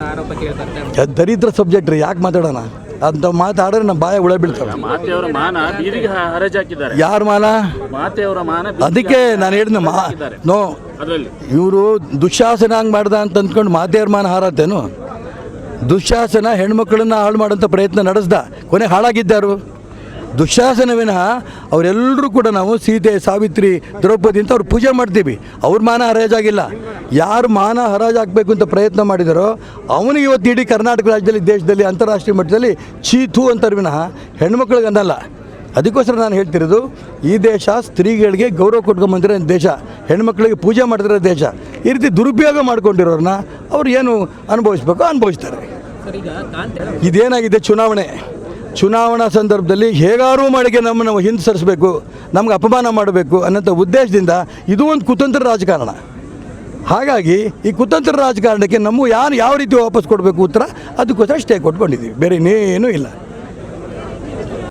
ಆರೋಪ ಕೇಳ್ತಾರೆ. ದರಿದ್ರ ಸಬ್ಜೆಕ್ಟ್ ರೀ ಯಾಕೆ ಮಾತಾಡೋಣ? ಅಂತ ಮಾತಾಡಿದ್ರೆ ನಮ್ಮ ಬಾಯ ಉಳ ಬೀಳ್ತಾರೆ ಮಾತೆಯವರ ಮಾನ ಬೀದಿಗೆ ಹ- ಹರಾಜಾಕಿದ್ದಾರೆ ಯಾರ ಮಾನ? ಮಾತೆಯವರ ಮಾನ ಅದಕ್ಕೆ ನಾನು ಹೇಳಿದ್ನ ಮಾ ನೋ ಅದರಲ್ಲಿ. ಇವರು ದುಶ್ಯಾಸನ ಹಂಗೆ ಮಾಡ್ದ ಅಂತ ಅಂದ್ಕೊಂಡು ಮಾತೆಯರ ಮಾನ ಹಾರತ್ತೇನು? ದುಶ್ಯಾಸನ ಹೆಣ್ಮಕ್ಳನ್ನ ಹಾಳು ಮಾಡೋಂಥ ಪ್ರಯತ್ನ ನಡೆಸ್ದ. ಕೊನೆ ಹಾಳಾಗಿದ್ದಾರು. ದುಶ್ಯಾಸನ ವಿನಃ ಅವರೆಲ್ಲರೂ ಕೂಡ ನಾವು ಸೀತೆ ಸಾವಿತ್ರಿ ದ್ರೌಪದಿ ಅಂತ ಅವ್ರು ಪೂಜೆ ಮಾಡ್ತೀವಿ. ಅವ್ರ ಮಾನ ಹರಾಜಾಗಿಲ್ಲ. ಯಾರು ಮಾನ ಹರಾಜಾಗಬೇಕು ಅಂತ ಪ್ರಯತ್ನ ಮಾಡಿದಾರೋ, ಅವನಿಗೆ ಇವತ್ತು ಇಡೀ ಕರ್ನಾಟಕ ರಾಜ್ಯದಲ್ಲಿ, ದೇಶದಲ್ಲಿ, ಅಂತಾರಾಷ್ಟ್ರೀಯ ಮಟ್ಟದಲ್ಲಿ ಚೀತು ಅಂತಾರೆ ವಿನಃ ಹೆಣ್ಮಕ್ಳಿಗೆ ಅನ್ನಲ್ಲ ಅದಕ್ಕೋಸ್ಕರ ನಾನು ಹೇಳ್ತಿರೋದು, ಈ ದೇಶ ಸ್ತ್ರೀಗಳಿಗೆ ಗೌರವ ಕೊಟ್ಕೊಂಬಂದಿರೋ ದೇಶ, ಹೆಣ್ಮಕ್ಳಿಗೆ ಪೂಜೆ ಮಾಡ್ತಿರೋ ದೇಶ, ಈ ರೀತಿ ದುರುಪಯೋಗ ಮಾಡ್ಕೊಂಡಿರೋರನ್ನ ಅವ್ರು ಏನು ಅನುಭವಿಸ್ಬೇಕು ಅನುಭವಿಸ್ತಾರೆ. ಇದೇನಾಗಿದೆ ಚುನಾವಣೆ? ಚುನಾವಣಾ ಸಂದರ್ಭದಲ್ಲಿ ಹೇಗಾರೂ ಮಾಡಿಗೆ ನಮ್ಮನ್ನು ಹಿಂದೆ ಸರಿಸಬೇಕು, ನಮ್ಗೆ ಅಪಮಾನ ಮಾಡಬೇಕು ಅನ್ನೋಂಥ ಉದ್ದೇಶದಿಂದ ಇದು ಒಂದು ಕುತಂತ್ರ ರಾಜಕಾರಣ. ಹಾಗಾಗಿ ಈ ಕುತಂತ್ರ ರಾಜಕಾರಣಕ್ಕೆ ನಮ್ಮ ಯಾರು ಯಾವ ರೀತಿ ವಾಪಸ್ ಕೊಡಬೇಕು ಉತ್ತರ, ಅದಕ್ಕೋಸ್ಕರ ಸ್ಟೇ ಕೊಟ್ಕೊಂಡಿದ್ದೀವಿ. ಬೇರೆ ಇನ್ನೇನೂ ಇಲ್ಲ.